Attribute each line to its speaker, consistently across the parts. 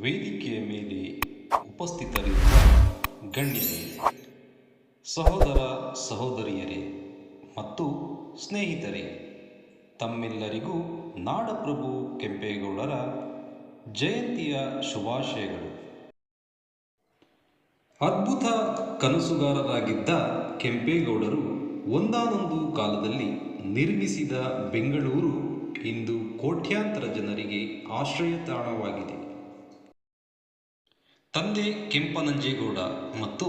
Speaker 1: ವೇದಿಕೆಯ ಮೇಲೆ ಉಪಸ್ಥಿತರಿರುವ ಗಣ್ಯರೇ, ಸಹೋದರ ಸಹೋದರಿಯರೇ ಮತ್ತು ಸ್ನೇಹಿತರೇ, ತಮ್ಮೆಲ್ಲರಿಗೂ ನಾಡಪ್ರಭು ಕೆಂಪೇಗೌಡರ ಜಯಂತಿಯ ಶುಭಾಶಯಗಳು. ಅದ್ಭುತ ಕನಸುಗಾರರಾಗಿದ್ದ ಕೆಂಪೇಗೌಡರು ಒಂದಾನೊಂದು ಕಾಲದಲ್ಲಿ ನಿರ್ಮಿಸಿದ ಬೆಂಗಳೂರು ಇಂದು ಕೋಟ್ಯಾಂತರ ಜನರಿಗೆ ಆಶ್ರಯ ತಾಣವಾಗಿದೆ ತಂದೆ ಕೆಂಪನಂಜೇಗೌಡ ಮತ್ತು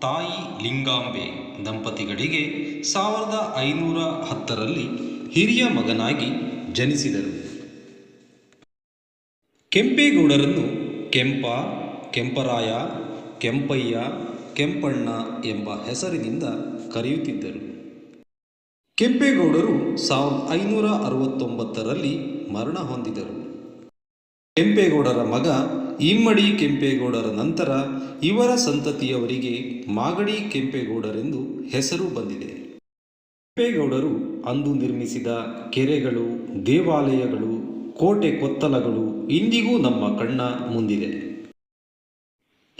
Speaker 1: ತಾಯಿ ಲಿಂಗಾಂಬೆ ದಂಪತಿಗಳಿಗೆ ಸಾವಿರದ ಐನೂರ ಹತ್ತರಲ್ಲಿ ಹಿರಿಯ ಮಗನಾಗಿ ಜನಿಸಿದರು. ಕೆಂಪೇಗೌಡರನ್ನು ಕೆಂಪ, ಕೆಂಪರಾಯ, ಕೆಂಪಯ್ಯ, ಕೆಂಪಣ್ಣ ಎಂಬ ಹೆಸರಿನಿಂದ ಕರೆಯುತ್ತಿದ್ದರು. ಕೆಂಪೇಗೌಡರು ಸಾವಿರದ ಐನೂರ ಅರವತ್ತೊಂಬತ್ತರಲ್ಲಿ ಮರಣ ಹೊಂದಿದರು. ಕೆಂಪೇಗೌಡರ ಮಗ ಇಮ್ಮಡಿ ಕೆಂಪೇಗೌಡರ ನಂತರ ಇವರ ಸಂತತಿಯವರಿಗೆ ಮಾಗಡಿ ಕೆಂಪೇಗೌಡರೆಂದು ಹೆಸರು ಬಂದಿದೆ. ಕೆಂಪೇಗೌಡರು ಅಂದು ನಿರ್ಮಿಸಿದ ಕೆರೆಗಳು, ದೇವಾಲಯಗಳು, ಕೋಟೆ ಕೊತ್ತಲಗಳು ಇಂದಿಗೂ ನಮ್ಮ ಕಣ್ಣ ಮುಂದಿದೆ.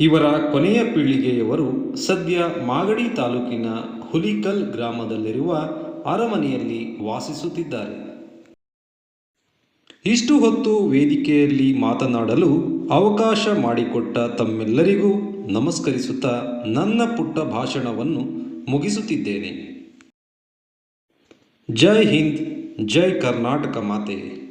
Speaker 1: ಇವರ ಕೊನೆಯ ಪೀಳಿಗೆಯವರು ಸದ್ಯ ಮಾಗಡಿ ತಾಲೂಕಿನ ಹುಲಿಕಲ್ ಗ್ರಾಮದಲ್ಲಿರುವ ಅರಮನೆಯಲ್ಲಿ ವಾಸಿಸುತ್ತಿದ್ದಾರೆ. ಇಷ್ಟು ಹೊತ್ತು ವೇದಿಕೆಯಲ್ಲಿ ಮಾತನಾಡಲು ಅವಕಾಶ ಮಾಡಿಕೊಟ್ಟ ತಮ್ಮೆಲ್ಲರಿಗೂ ನಮಸ್ಕರಿಸುತ್ತಾ ನನ್ನ ಪುಟ್ಟ ಭಾಷಣವನ್ನು ಮುಗಿಸುತ್ತಿದ್ದೇನೆ. ಜೈ ಹಿಂದ್, ಜೈ ಕರ್ನಾಟಕ ಮಾತೆ.